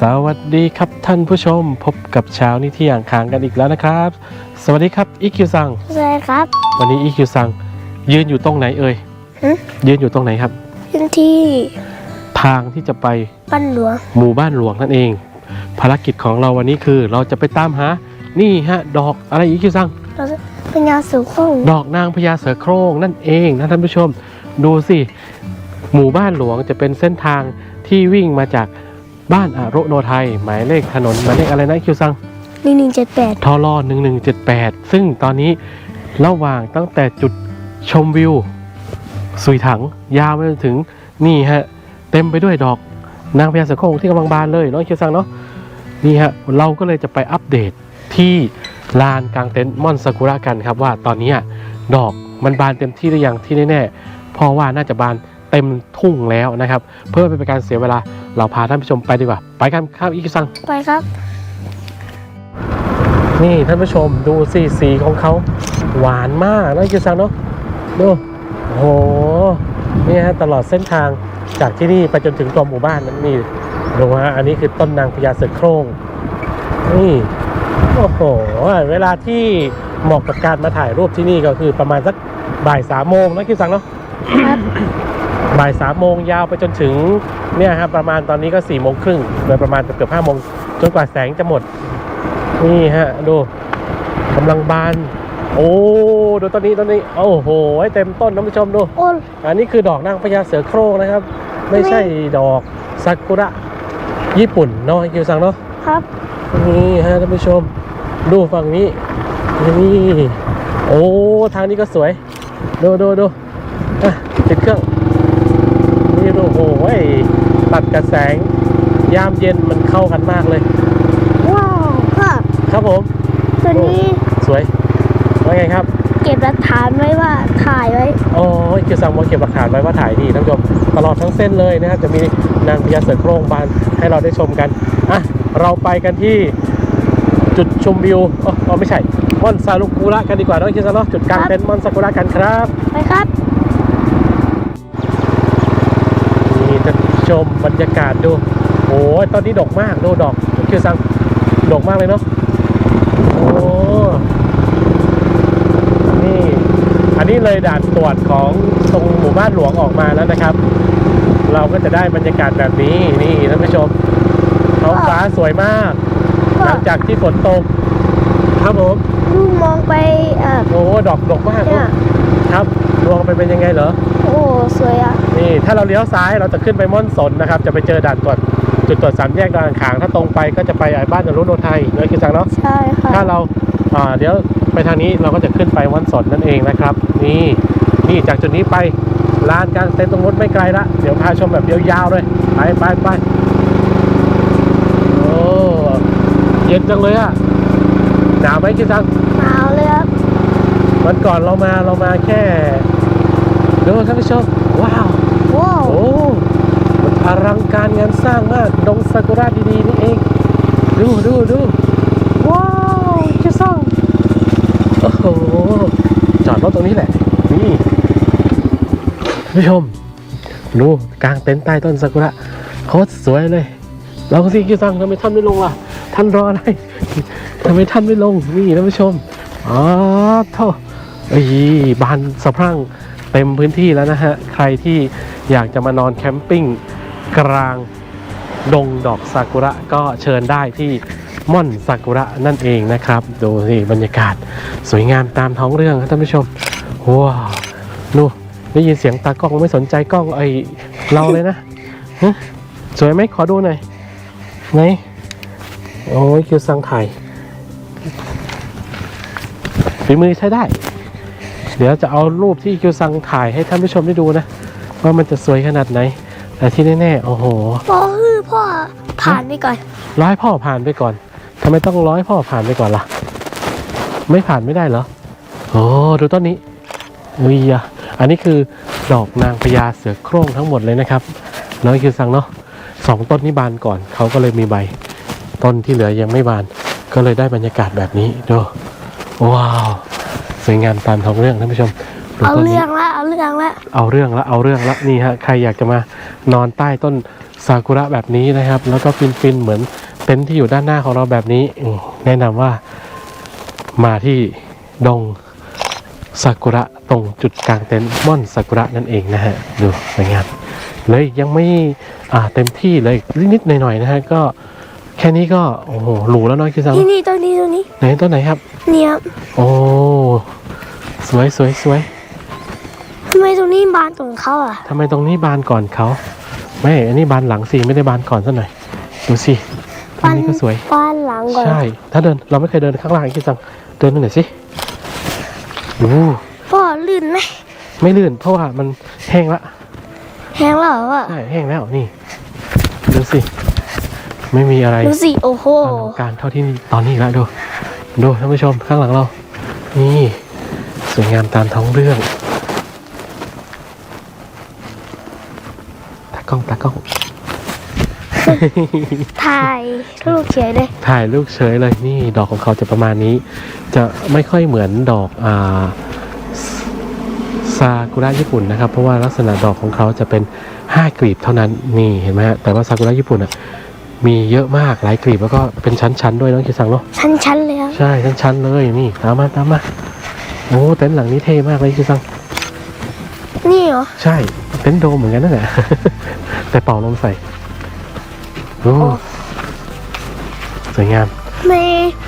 สวัสดีครับท่านผู้ชมพบกับเช้านี้ที่อ่างค้างกันอีกแล้วนะครับ สวัสดีครับอีคิวซังใช่ครับ วันนี้อีคิวซังยืนอยู่ตรงไหนเอ่ยฮะยืนอยู่ตรงไหนครับ พื้นที่ทางที่จะไปบ้านหลวงหมู่บ้านหลวงนั่นเอง ภารกิจของเราวันนี้คือเราจะไปตามหานี่ฮะดอกอะไรอีคิวซัง เราจะเป็นงานสู่ข้องดอกนางพญาเสือโคร่งนั่นเองนะท่านผู้ชม ดูสิ หมู่บ้านหลวงจะเป็นเส้นทางที่วิ่งมาจาก บ้านอารุโนไทย หมายเลขถนนหมายเลขอะไรนะคิวซังหนึ่งหนึ่งเจ็ดแปดทอรอ1178ซึ่งตอนนี้ระหว่างตั้งแต่จุดชมวิว สุยถังยาวไปจนถึงนี่ฮะ เต็มไปด้วยดอกนางพญาเสือโคร่งที่กำลังบานเลยเน้องคิวซังเนาะนี่ฮะ เราก็เลยจะไปอัปเดตที่ลานกลางเต็นท์ม่อนซากุระกันครับว่าตอนนี้ดอกมันบานเต็มที่หรือยังที่แน่ๆเพราะว่าน่าจะบาน เต็มทุ่งแล้วนะครับ เพื่อไม่เป็นการเสียเวลาเราพาท่านผู้ชมไปดีกว่า ไปกันครับอีกซัง ไปครับ นี่ท่านผู้ชมดูสีสีของเขาหวานมากนะคิวซังเนาะดูโอ้โหนี่ฮะตลอดเส้นทางจากที่นี่ไปจนถึงตัวหมู่บ้านนั้นนี่ดูฮะอันนี้คือต้นนางพญาเสือโคร่งนี่โอ้โห เวลาที่เหมาะกับการมาถ่ายรูปที่นี่ก็คือประมาณสักบ่ายสามโมงนะคิวซังเนาะครั บบ่ายสามโมงยาวไปจนถึงเนี่ยครับประมาณตอนนี้ก็สี่โมงครึ่งโดยประมาณเกือบห้าโมงจนกว่าแสงจะหมด นี่ฮะดูกำลังบาน โอ้ดูต้นนี้ต้นนี้โอ้โหเต็มต้นท่านผู้ชมดูโอ้อันนี้คือดอกนางพญาเสือโคร่งนะครับ ไม่ใช่ดอกซากุระญี่ปุ่นเนาะคิวซังเนาะครับนี่ฮะท่านผู้ชม ดูฝั่งนี้นี่โอ้ทางนี้ก็สวย ดูดูดูอะติดเครื่อง นี่ดูโอ้โหเว้ยตัด กระแสงยามเย็นมันเข้ากันมากเลย ว้าวพ่อครับผมตัวนี้สวยว่าไงครับ เก็บหลักฐานไว้ว่าถ่ายไว้โอ้ยคือซังโมเก็บหลักฐานไว้ว่าถ่ายดีท่านผู้ชมตลอดทั้งเส้นเลยนะครับจะมีนางพญาเสือโคร่งบานให้เราได้ชมกันอะเราไปกันที่จุดชมวิวอ๋ออ๋อไม่ใช่ม่อนซาลุกุระกันดีกว่าเน้องคิดซะเนาะจุดกลางครับเต็นท์ม่อนซากุระกันครับไปครับ ชมบรรยากาศดูโอ้ยตอนนี้ดอกมากดูดอกคิวซังดอกมากเลยเนาะโอ้นี่อันนี้เลยด่านตรวจของตรงหมู่บ้านหลวงออกมาแล้วนะครับ เราก็จะได้บรรยากาศแบบนี้นี่ท่านผู้ชมท้องฟ้าสวยมากพ่อหลังจากที่ฝนตก ครับผมลูกมองไปเอ่อโอ้ดอกดอกมากเนี่ยครับดวงไปเป็นยังไงเหรอ โอ้สวยอะนี่ถ้าเราเลี้ยวซ้ายเราจะขึ้นไปม่อนสนนะครับ จะไปเจอด่านตรวจจุดตรวจสามแยกดอนอ่างขาง ถ้าตรงไปก็จะไปไอ้บ้านอรุณโนไทยเนื้อคิดจังเนาะใช่ค่ะถ้าเราอ่าเดี๋ยวไปทางนี้เราก็จะขึ้นไปม่อนสนนั่นเองนะครับ นี่นี่จากจุดนี้ไปลานกลางเต็นท์ตรงนู้นไม่ไกลละเดี๋ยวพาชมแบบยาวๆเลยไปไปไปโอ้เย็นจังเลยอะหนาวไหมคิดจังหนาวเลยครับวันก่อนเรามาเรามาแค่ ดูท่านผู้ชมว้าวว้าวโอ้มันอลังการงานสร้างมากดงซากุระดีๆนี่เอง ดูดูดูว้าวเจะสร้างโอ้โหจอดรถตรงนี้แหละ นี่ท่านผู้ชมดูกลางเต็นท์ใต้ต้นซากุระโคตรสวยเลยเราก็สิคิวซังทำไมท่านไม่ลงล่ะ ท่านรออะไรทำไมท่านไม่ลงนี่ท่านผู้ชมอ๋อเท่าเอ้ยบานสะพรั่ง เต็มพื้นที่แล้วนะฮะ ใครที่อยากจะมานอนแคมปิ้งกลางดงดอกซากุระก็เชิญได้ที่ม่อนซากุระนั่นเองนะครับ ดูสิบรรยากาศสวยงามตามท้องเรื่องครับท่านผู้ชม ว้าวนู่ได้ยินเสียงตากล้องไม่สนใจกล้องไอเราเลยนะหึสวยไหมขอดูหน่อยไหนโอ้ยคิวซังถ่ายฝีมือใช้ได้ เดี๋ยวจะเอารูปที่คิวซังถ่ายให้ท่านผู้ชมได้ดูนะ ว่ามันจะสวยขนาดไหน แต่ที่แน่ๆ โอ้โหพ่อคือพ่อผ่านไปก่อน ร้อยพ่อผ่านไปก่อนทำไมต้องร้อยพ่อผ่านไปก่อนล่ะ ไม่ผ่านไม่ได้เหรอ โอ้ดูต้นนี้อุ้ยอะอันนี้คือดอกนางพญาเสือโคร่งทั้งหมดเลยนะครับน้อยคิวซังเนาะสองต้นนี้บานก่อนเขาก็เลยมีใบ ต้นที่เหลือยังไม่บาน ก็เลยได้บรรยากาศแบบนี้ดูว้าวส วยงามตามท้องเรื่องท่านผู้ชมดูเอาต้นนี้ เรื่องละเอาเรื่องละเอาเรื่องละเอาเรื่องละนี่ฮะใครอยากจะมานอนใต้ต้นซากุระแบบนี้นะครับ แล้วก็ฟินๆเหมือนเต็นท์ที่อยู่ด้านหน้าของเราแบบนี้อืมแนะนำว่ามาที่ดงซากุระตรงจุดกลางเต็นท์ม่อนซากุระนั่นเองนะฮะดูสวยงามเลยยังไม่อ่าเต็มที่เลยนิดๆหน่อยๆนะฮะก็แค่นี้ก็โอ้โหหรูแล้วเน้อยคือสังนี่นี่ตัวนี้ตัวนี้ไหนต้นไหนครับ เนี่ยครับโอ้ สวยสวยสวยทำไมตรงนี้บานตรงเขาอะทำไมตรงนี้บานก่อนเขาไม่ อันนี้บานหลังสิไม่ได้บานก่อนซะหน่อย ดูสิอันนี้ก็สวยบานหลังก่อนใช่ ถ้าเดินเราไม่เคยเดินข้างล่างคิดจังเดินตรงไหนอยสิดูพ่อลื่นไหมไม่ลื่น เพราะว่ามันแห้งละแห้งแล้วอะใช่แห้งแล้วนี่ดูสิไม่มีอะไรดูสิโอ้โหอลังการเท่าที่ตอนนี้อีกแล้วดูดูท่านผู้ชมข้างหลังเรานี่ สวยงามตามท้องเรื่องตากล้องตากล้อง ถ่ายรูปเฉยเลย ถ่ายลูกเฉยเลยนี่ ดอกของเขาจะประมาณนี้ จะไม่ค่อยเหมือนดอกอ่าซากุระญี่ปุ่นนะครับ เพราะว่าลักษณะดอกของเขาจะเป็น 5 กลีบเท่านั้นนี่เห็นไหมฮะแต่ว่าซากุระญี่ปุ่นอะมีเยอะมากหลายกลีบแล้วก็เป็นชั้นๆด้วยน้องคิซังเนาะชั้นๆเลยครับ ใช่ชั้นๆเลยนี่ตามมาตามมา โอ้เต็นท์หลังนี้เท่มากเลยคิซังนี่เหรอ ใช่เต็นท์โดมเหมือนกันนั่นแหละ แต่เป่าลมใส่โอ้สวยงามทำไม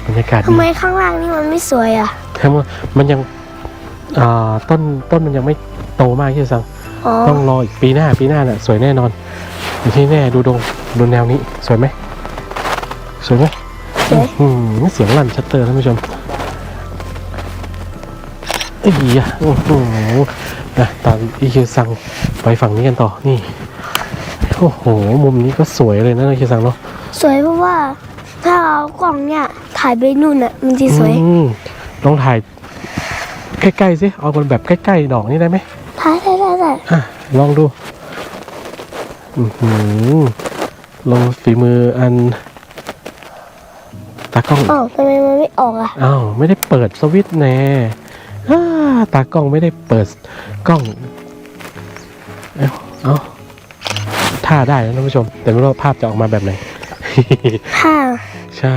บรรยากาศทำดีไมข้างล่างนี่มันไม่สวยอะแค่ว่ามันยังอ่าต้นต้นมันยังไม่โตมากที่สังอ๋อต้องรออีกปีหน้าปีหน้าน่ะสวยแน่นอนอยู่ที่แน่ดูดงดูแนวนี้ สวยไหมสวยไหมสวยอืมเสียงลั่นชัตเตอร์ท่านผู้ชม เอ้ยอะโอ้โหนะตามอีคิวซังไปฝั่งนี้กันต่อนี่โอ้โห มุมนี้ก็สวยเลยนะอีคิวซังเนาะสวยเพราะว่าถ้าเอากล่องเนี่ยถ่ายไปนู่นอะมันจะสวยอืมลองถ่าย ใกล้ๆสิเอาเป็นแบบใกล้ๆดอกนี้ได้ไหมถ่ายได้ได้ได้อะลองดูอือหือลองฝีมืออันตากล้องอ้าวทำไมมันไม่ออกอะอ้าวไม่ได้เปิดสวิตช์แน่อ่า ตากล้องไม่ได้เปิดกล้อง เอ้าเอาท่าได้นะท่านผู้ชม แต่ไม่รู้ว่าภาพจะออกมาแบบไหน ค่ะใช่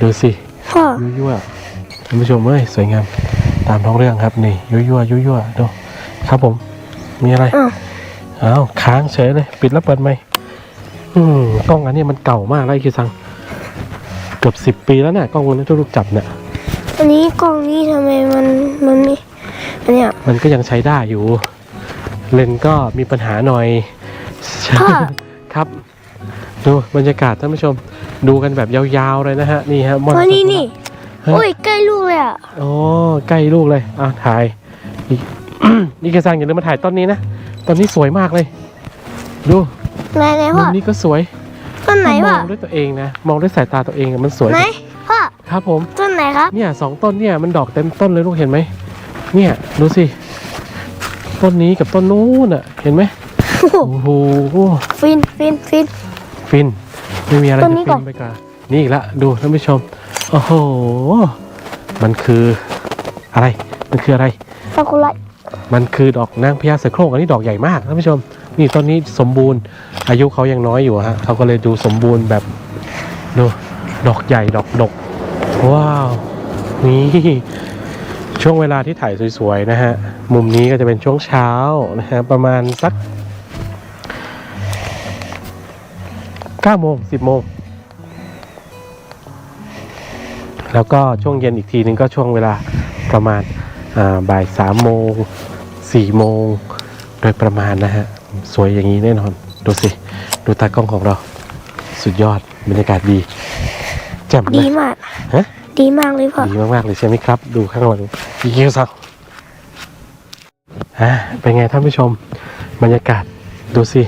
ดูสิ พ่อยั่วยั่วๆท่านผู้ชมเอ้ยสวยงาม ตามท้องเรื่องครับนี่ยั่วยั่วยั่วยั่วๆดูครับผม มีอะไร อ้าวอ้าวค้างเฉยเลย ปิดแล้วเปิดไหมค์อืมกล้องอันนี้มันเก่ามากแล้วไอ้คิวซัง เกือบสิบปีแล้วเนี่ยกล้องนี้ที่ลูกจับเนี่ย อันนี้กล่องนี้ทำไมมันมันไม่อันเนี้ยมันก็ยังใช้ได้อยู่ เลนส์ก็มีปัญหาหน่อย พ่อ ครับ ดูบรรยากาศท่านผู้ชม ดูกันแบบยาวๆเลยนะฮะ นี่ฮะมอนวันนี้นี่ฮะ โอ้ยใกล้ลูกเลยอะโอ้ใกล้ลูกเลย อะ ถ่ายอีกนี่กระซังอย่าลืมมาถ่ายต้นนี้นะ ต้นนี้สวยมากเลย ดูไหนไหนมุพ่อมนี้ก็สวยต้นไหนมพ่อองด้วยตัวเองนะ มองด้วยสายตาตัวเองอะมันสวยไหนพ่อ ครับผม ต้นไหนครับ เนี่ยสองต้นเนี่ยมันดอกเต็มต้นเลยลูกเห็นไหม เนี่ยดูสิ ต้นนี้กับต้นนู้นอะ เห็นไหมโอ้โหโอ้โหฟินฟินฟินฟิน ไม่มีอะไรต้จะนนี้ฟิก่อนนไปกว่านี่อีกละดูท่านผู้ชม โอ้โห มันคืออะไร มันคืออะไรซากุระมันคือดอกนางพญาเสือโคร่งอันนี้ดอกใหญ่มากท่านผู้ชม นี่ต้นนี้สมบูรณ์ อายุเขายังน้อยอยู่ฮะเขาก็เลยดูสมบูรณ์แบบดูดอกใหญ่ดอกดก ว้าว นี่ ช่วงเวลาที่ถ่ายสวยๆ นะฮะ มุมนี้ก็จะเป็นช่วงเช้านะฮะ ประมาณสัก9โมง10โมง แล้วก็ช่วงเย็นอีกทีนึงก็ช่วงเวลาประมาณบ่ายสามโมงสี่โมง โดยประมาณนะฮะ สวยอย่างนี้แน่นอน ดูสิ ดูตากล้องของเรา สุดยอดบรรยากาศดี แจ่มเลดียมาก ฮะ ดีมากเลยพ่อ ดีมากๆเลยใช่ไหมครับ ดูข้างหลังอีคิวซังอ่าเป็นไงท่านผู้ชม บรรยากาศดูสิ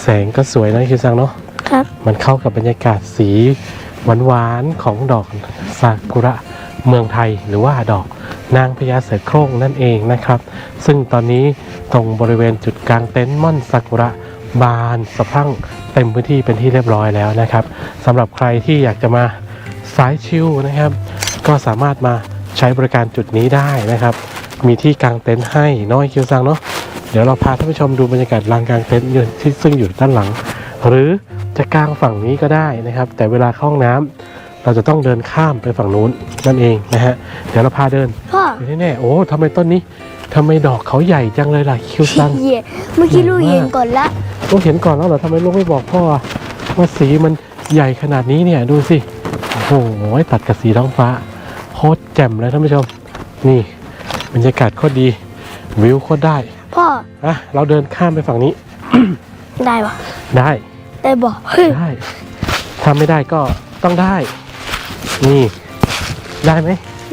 แสงก็สวยนะอีคิวซังเนาะ ครับ มันเข้ากับบรรยากาศสีหวานๆของดอกซากุระเมืองไทยหรือว่าดอกนางพญาเสือโคร่งนั่นเองนะครับ ซึ่งตอนนี้ตรงบริเวณจุดกลางเต็นท์ม่อนซากุระ บานสะพรั่งเต็มพื้นที่เป็นที่เรียบร้อยแล้วนะครับสำหรับใครที่อยากจะมาสายชิลนะครับ ก็สามารถมาใช้บริการจุดนี้ได้นะครับ มีที่กางเต็นท์ให้น้อยคิวซังเนาะเดี๋ยวเราพาท่านผู้ชมดูบรรยากาศลานกางเต็นท์อยู่ที่ซึ่งอยู่ด้านหลัง หรือจะกางฝั่งนี้ก็ได้นะครับ แต่เวลาเข้าห้องน้ำเราจะต้องเดินข้ามไปฝั่งนู้นนั่นเองนะฮะเดี๋ยวเราพาเดินพ่อไปแน่ๆโอ้ทำไมต้นนี้ ทำไมดอกเขาใหญ่จังเลยล่ะคิวซัง เหี้ยเมื่อกี้ลูกใหญ่มากเห็นก่อนละ ลูกเห็นก่อนแล้วเหรอทำไมลูกไม่บอกพ่ออะว่าสีมันใหญ่ขนาดนี้เนี่ยดูสิ โอ้โหตัดกับสีท้องฟ้าโคตรแจ่มเลยท่านผู้ชม นี่บรรยากาศโคตรดี วิวโคตรได้พ่ออะเราเดินข้ามไปฝั่งนี้ ได้ปะได้ได้บอกเฮ้ยได้ถ้าไม่ได้ก็ต้องได้ นี่ ได้ไหม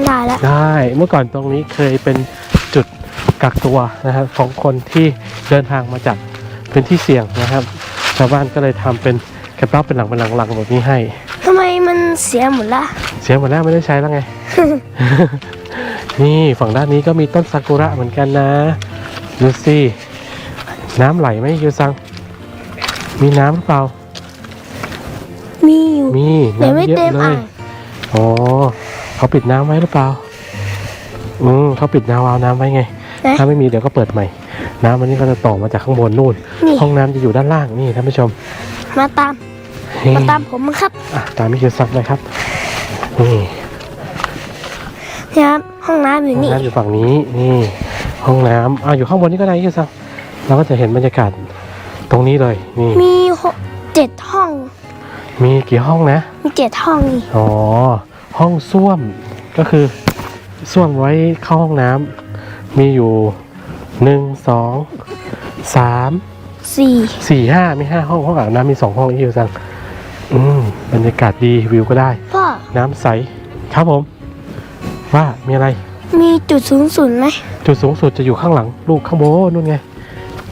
ได้แล้วได้เมื่อก่อนตรงนี้เคยเป็นจุด กักตัวนะครับของคนที่เดินทางมาจากพื้นที่เสี่ยงนะครับชาวบ้านก็เลยทำเป็นกระต๊อบเป็นหลังเป็นหลังๆแบบนี้ให้ทำไมมันเสียหมดละเสียหมดแล้วไม่ได้ใช้แล้วไง นี่ฝั่งด้านนี้ก็มีต้นซากุระเหมือนกันนะดูสิน้ำไหลไหมยูซัง มีน้ำหรือเปล่า มีอยู่มีเดี๋ยวไม่น้ำเยเต็อะมเลอ่ายงอ๋อเขาปิดน้ำไว้หรือเปล่าอืมเขาปิดน้ำวาล์วน้ำไว้ไงนะ ถ้าไม่มีเดี๋ยวก็เปิดใหม่ น้ำมันนี้ก็จะต่อมาจากข้างบนนู่นนี่ห้องน้ำจะอยู่ด้านล่างนี่ท่านผู้ชม มาตามนี่มาตามผมมาครับอะตามมิคิวซักเลยครับ นี่เนี่ยครับห้องน้ำอยู่ห้องนี่น้ำอยู่ฝั่งนี้ นี่ ห้องน้ำอะอยู่ข้างบนนี่ก็ได้มิคิวซักเราก็จะเห็นบรรยากาศตรงนี้เลย นี่ มีหกเจ็ดห้อง มีกี่ห้องนะ มีเจ็ดห้องนี่ อ๋อ ห้องส้วมก็คือส้วมไว้เข้าห้องน้ำ มีอยู่หนึ่งสองสามสี่สี่ห้ามีห้าห้องห้องอาบน้ำมีสองห้องอีกสังอืมบรรยากาศดีวิวก็ได้ พ่อ น้ำใสครับผม ว่ามีอะไร มีจุดสูงสุดไหมจุดสูงสุดจะอยู่ข้างหลังลูกข้างบนนู่นไง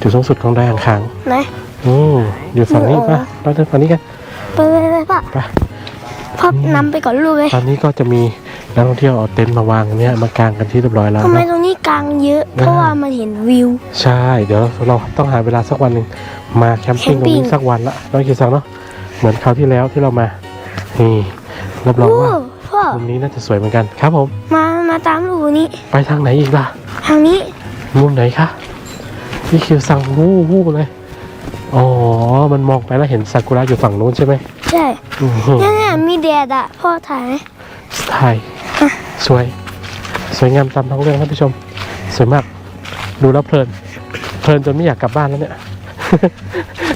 จุดสูงสุดของดอยอ่างขางไหน อืมอยู่ฝั่งนี้โอ้ปะเราเดินฝั่งนี้กันไปไปไปป่ะไป พ่อนำไปก่อนลูกเลย ตอนนี้ก็จะมี นักท่องเที่ยวเอาเต็นท์มาวางเนี่ยมากางกันที่เรียบร้อยแล้วทำไมนะ ตรงนี้กลางเยอะ เพราะว่ามันเห็นวิว ใช่ เดี๋ยวเราต้องหาเวลาสักวันหนึ่งมาแคมปิ้งตรงนี้แคมปิ้งสักวันละน้องคิวซังเนาะเหมือนคราวที่แล้วที่เรามานี่รับรองโอ้ว่าพ่อมุมนี้น่าจะสวยเหมือนกันครับผม มามาตามลูกนี้ ไปทางไหนอีกล่ะ ทางนี้มุมไหนคะพี่คิวซังวู้วู้เลยอ๋อ มันมองไปแล้วเห็นซากุระอยู่ฝั่งนู้นใช่ไหมใช่อือหือเนี่ยเนี่ยมีแดดอะพ่อถ่ายไหมถ่าย สวย สวยงามตามท้องเรื่องท่านผู้ชม สวยมาก ดูแล้วเพลิน เพลินจนไม่อยากกลับบ้านแล้วเนี่ย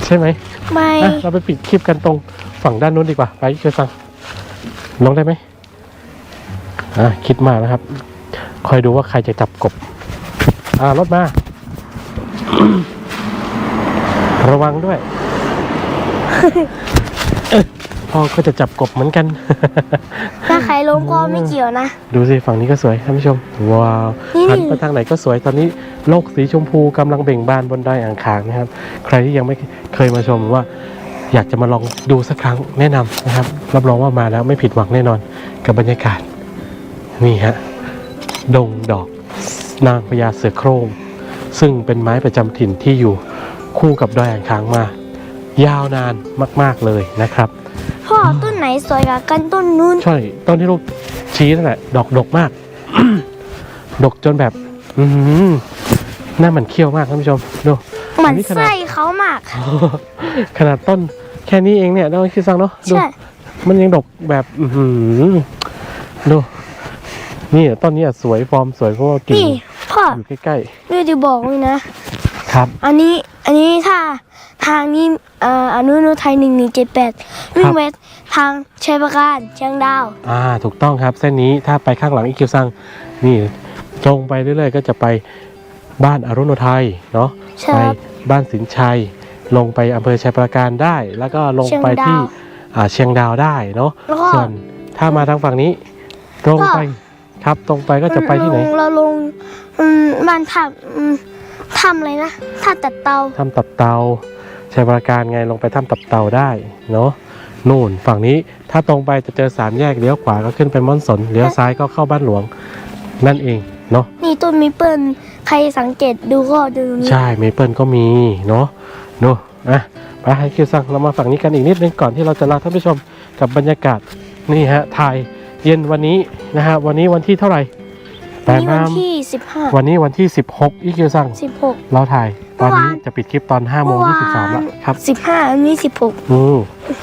ใช่ไหมไม่อะเราไปปิดคลิปกันตรงฝั่งด้านนู้นดีกว่า ไปคิวซังลงได้ไหมอะคิดมากนะครับ คอยดูว่าใครจะจับกบ อ่ารถมา ระวังด้วยเอ้ย พ่อก็จะจับกบเหมือนกัน ถ้าใครล้มก็ไม่เกี่ยวนะ ดูสิฝั่งนี้ก็สวยท่านผู้ชม ว้าวนี่หันไปทางไหนก็สวยตอนนี้โลกสีชมพูกำลังเบ่งบานบนดอยอ่างขางนะครับ ใครที่ยังไม่เคยมาชมว่า อยากจะมาลองดูสักครั้งแนะนำนะครับ รับรองว่ามาแล้วไม่ผิดหวังแน่นอนกับบรรยากาศ นี่ฮะดงดอกนางพญาเสือโคร่งซึ่งเป็นไม้ประจำถิ่นที่อยู่คู่กับดอยอ่างขางมา ยาวนานมาก ๆเลยนะครับพ่อ ต้นไหนสวยกว่ากันต้นนู้น ใช่ต้นที่ลูกชี้นั่นแหละดอกดกมาก ดกจนแบบ อือหือหน้ามันเขี้ยวมากท่านผู้ชมดูเหมือนอันนี้ขนาดไส้เขามาก ขนาดต้นแค่นี้เองเนี่ยน้องคิดซังเนาะดูใช่ มันยังดกแบบ อือหือดูนี่ต้นนี้อะสวยฟอร์มสวยเพราะว่ากิ่งนี่พ่ออยู่ใกล้ดูจะบอกเลยนะ ๆครับ อันนี้ อันนี้ถ้าทางนี้เอ่ออนุนุไทยหนึ่งหนึ่งเจ็ดแปดวิ่งไปทางชัยประการเชียงดาว อ่า ถูกต้องครับ เส้นนี้ถ้าไปข้างหลังอีคิวซังนี่ตรงไปเรื่อยๆ ก็จะไปบ้านอรุณไทยเนาะใช่ไปครับ บ้านสินชัย ลงไปอำเภอชัยปราการได้ แล้วก็ลงไปเชียงดาวที่อ่าเชียงดาวได้เนาะแล้วก็ส่วนถ้ามาทางฝั่งนี้ ตรงไปครับตรงไปก็จะไปที่ไหน ลงเราลงอืมบ้านถ้ำอืม ถ้ำอะไรนะถ้ำตัดเตาถ้ำตับเตาชัยปราการไงลงไปถ้ำตับเตาได้เนาะนู่นฝั่งนี้ถ้าตรงไปจะเจอสามแยกเลี้ยวขวาก็ขึ้นไปม่อนสนเลี้ยวซ้ายก็เข้าบ้านหลวงนั่นเองเนาะนี่ต้นมิเปิลใครสังเกตดูก็ดูตรงนี้ใช่เมเปิลก็มีเนาะดูอะไปให้คิวซังเรามาฝั่งนี้กันอีกนิดนึงก่อนที่เราจะลาท่านผู้ชมกับบรรยากาศนี่ฮะถ่ายเย็นวันนี้นะฮะวันนี้วันที่เท่าไหร่ แปดนี่วันน้ที่สิบห้าำวันนี้วันที่ 16อีคิวซังสิบหก เราถ่าย ตอนนี้จะปิดคลิปตอน5โมง23แล้วครับ สิบห้ามีสิบหกอืม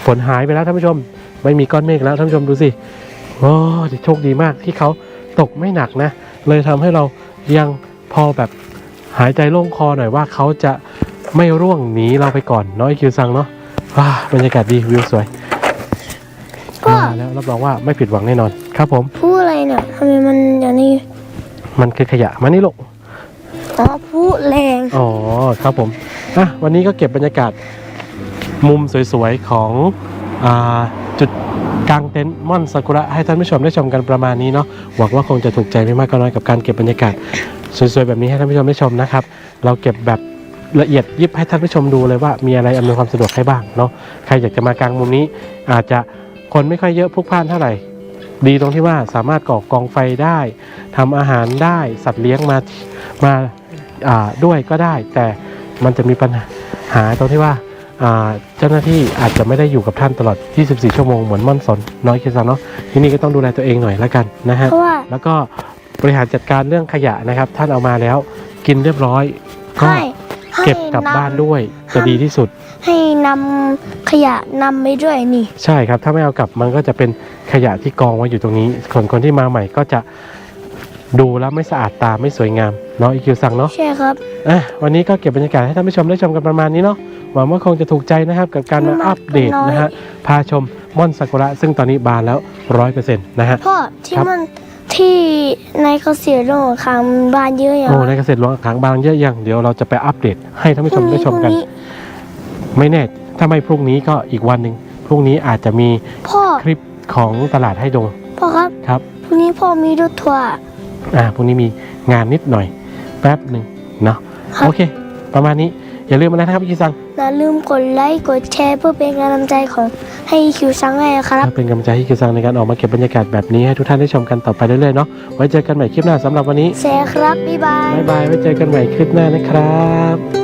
ฝนหายไปแล้วท่านผู้ชม ไม่มีก้อนเมฆแล้วท่านผู้ชมดูสิโอ้โชคดีมากที่เขาตกไม่หนักนะ เลยทำให้เรายังพอแบบหายใจโล่งคอหน่อยว่าเขาจะไม่ร่วงหนีเราไปก่อนเนาะไอคิวซังเนาะว้าบรรยากาศดีวิวสวยก็มาแล้วรับรองว่าไม่ผิดหวังแน่นอนครับผม พูดอะไรเนี่ยทำไมมันอย่างนี้ มันคือขยะมานี่ลูกอ๋อพูดแรง อ๋อครับผมอะวันนี้ก็เก็บบรรยากาศมุมสวยๆของอาจุดกลางเต็นท์ม่อนซากุระให้ท่านผู้ชมได้ชมกันประมาณนี้เนาะหวังว่าคงจะถูกใจไม่มากก็น้อยกับการเก็บบรรยากาศสวยๆแบบนี้ให้ท่านผู้ชมได้ชมนะครับ เราเก็บแบบละเอียดยิบให้ท่านผู้ชมดูเลยว่ามีอะไรอำนวยความสะดวกให้บ้างเนาะใครอยากจะมากางมุมนี้ อาจจะคนไม่ค่อยเยอะพลุกพล่านเท่าไหร่ ดีตรงที่ว่าสามารถก่อกองไฟได้ทำอาหารได้สัตว์เลี้ยงมามาาด้วยก็ได้ แต่มันจะมีปัญหาตรงที่ว่าเจ้าหน้าที่อาจจะไม่ได้อยู่กับท่านตลอด 24 ชั่วโมงเหมือนม่อนสนน้อยเคซันเนาะที่นี่ก็ต้องดูแลตัวเองหน่อยละกันนะฮะแล้วก็บริหารจัดการเรื่องขยะนะครับ ท่านเอามาแล้วกินเรียบร้อยก็ ให้ให้เก็บกลับนำบ้านด้วยจะดีที่สุด ให้นำขยะนำไปด้วยนี่ ใช่ครับ ถ้าไม่เอากลับมันก็จะเป็นขยะที่กองไว้อยู่ตรงนี้ส่วนคนที่มาใหม่ก็จะดูแล้วไม่สะอาดตาไม่สวยงามเนาะอีคิวสั่งเนาะ ใช่ครับ อะวันนี้ก็เก็บบรรยากาศให้ท่านผู้ชมได้ชมกันประมาณนี้เนาะหวังว่าคงจะถูกใจนะครับกับการมาอัปเดตนะฮะพาชมม่อนซากุระซึ่งตอนนี้บานแล้วร้อยเปอร์เซ็นต์นะฮะ พ่อที่ครับ มัน ที่ในเกษตรโรงคางบ้านเยอะอย่างโอ้ในเกษตรหลวงขางบางเยอะยังเดี๋ยวเราจะไปอัปเดตให้ท่านผู้ชมได้ชมกันพรุ่งไม่แน่ถ้าไม่พรุ่งนี้ก็อีกวันหนึ่งพรุ่งนี้อาจจะมีพ่อคลิปของตลาดให้ดูพ่อครับครับพรุ่งนี้พ่อมีรถทัวร์อ่าพรุ่งนี้มีงานนิดหน่อยแป๊บหนึ่งเนาะครับโอเค ประมาณนี้ อย่าลืมอะไรนะครับพี่ซังอย่าลืมกดไลค์กดแชร์เพื่อเป็นกำลังใจของให้คิวซังให้นะครับเป็นกำลังใจให้คิวซังในการออกมาเก็บบรรยากาศแบบนี้ให้ทุกท่านได้ชมกันต่อไปเรื่อยๆเนาะไว้เจอกันใหม่คลิปหน้าสำหรับวันนี้แชร์ครับบ๊ายบายบ๊ายบายไว้เจอกันใหม่คลิปหน้านะครับ